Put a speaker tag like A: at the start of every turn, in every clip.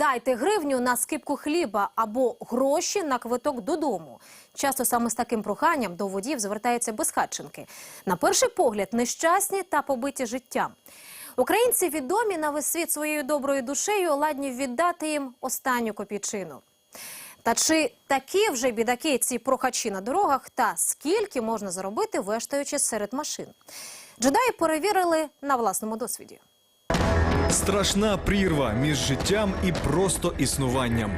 A: Дайте гривню на скипку хліба або гроші на квиток додому. Часто саме з таким проханням до водіїв звертаються безхатченки. На перший погляд, нещасні та побиті життям. Українці відомі на весь світ своєю доброю душею, ладні віддати їм останню копійчину. Та чи такі вже бідаки ці прохачі на дорогах, та скільки можна заробити, вештаючи серед машин? Джедаї перевірили на власному досвіді.
B: Страшна прірва між життям і просто існуванням.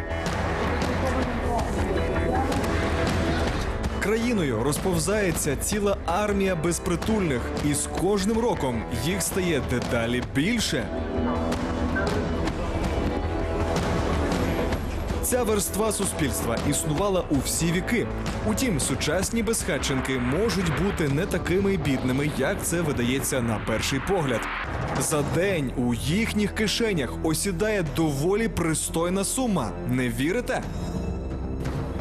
B: Країною розповзається ціла армія безпритульних, і з кожним роком їх стає дедалі більше. Ця верства суспільства існувала у всі віки. Утім, сучасні безхатченки можуть бути не такими бідними, як це видається на перший погляд. За день у їхніх кишенях осідає доволі пристойна сума. Не вірите?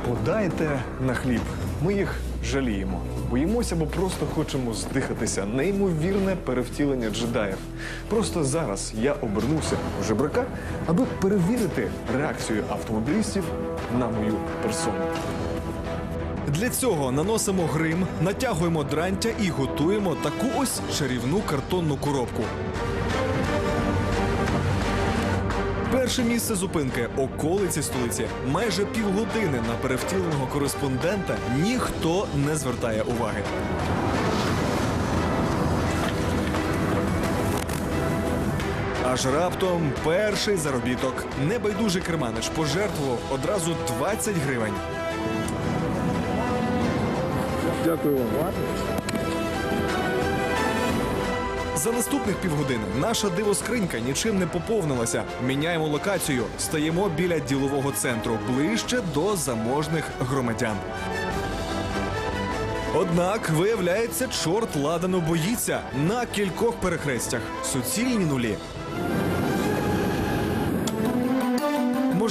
B: Подайте на хліб. Ми їх жаліємо. Боїмося, бо просто хочемо здихатися. Неймовірне перевтілення джедаїв. Просто зараз я обернуся у жебрака, аби перевірити реакцію автомобілістів на мою персону. Для цього наносимо грим, натягуємо дрантя і готуємо таку ось чарівну картонну коробку. Перше місце зупинки околиці столиці. Майже півгодини на перевтіленого кореспондента ніхто не звертає уваги. Аж раптом перший заробіток. Небайдужий керманич пожертвував одразу 20 гривень.
C: Дякую вам.
B: За наступних півгодини наша дивоскринька нічим не поповнилася. Міняємо локацію, стаємо біля ділового центру, ближче до заможних громадян. Однак, виявляється, чорт ладано боїться на кількох перехрестях. Суцільні нулі.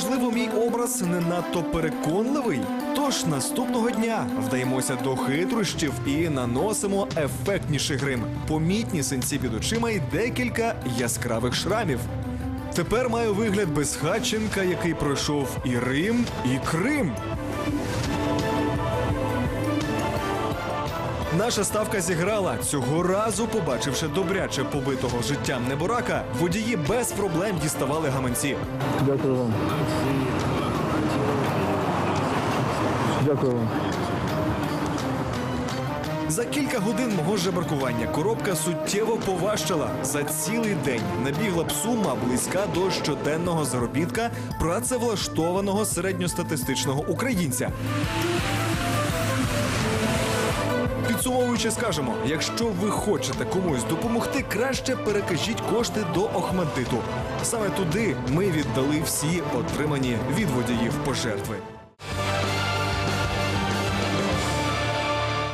B: Можливо, мій образ не надто переконливий. Тож наступного дня вдаємося до хитрощів і наносимо ефектніший грим, помітні синці під очима і декілька яскравих шрамів. Тепер маю вигляд безхатченка, який пройшов і Рим, і Крим. Наша ставка зіграла цього разу, побачивши добряче побитого життям неборака, водії без проблем діставали гаманці.
C: Дякую вам. Дякую вам.
B: За кілька годин мого жебракування коробка суттєво поважчала. За цілий день набігла б сума близька до щоденного заробітка працевлаштованого середньостатистичного українця. Підсумовуючи, скажемо, якщо ви хочете комусь допомогти, краще перекажіть кошти до Охмаддиту. Саме туди ми віддали всі отримані від водіїв пожертви.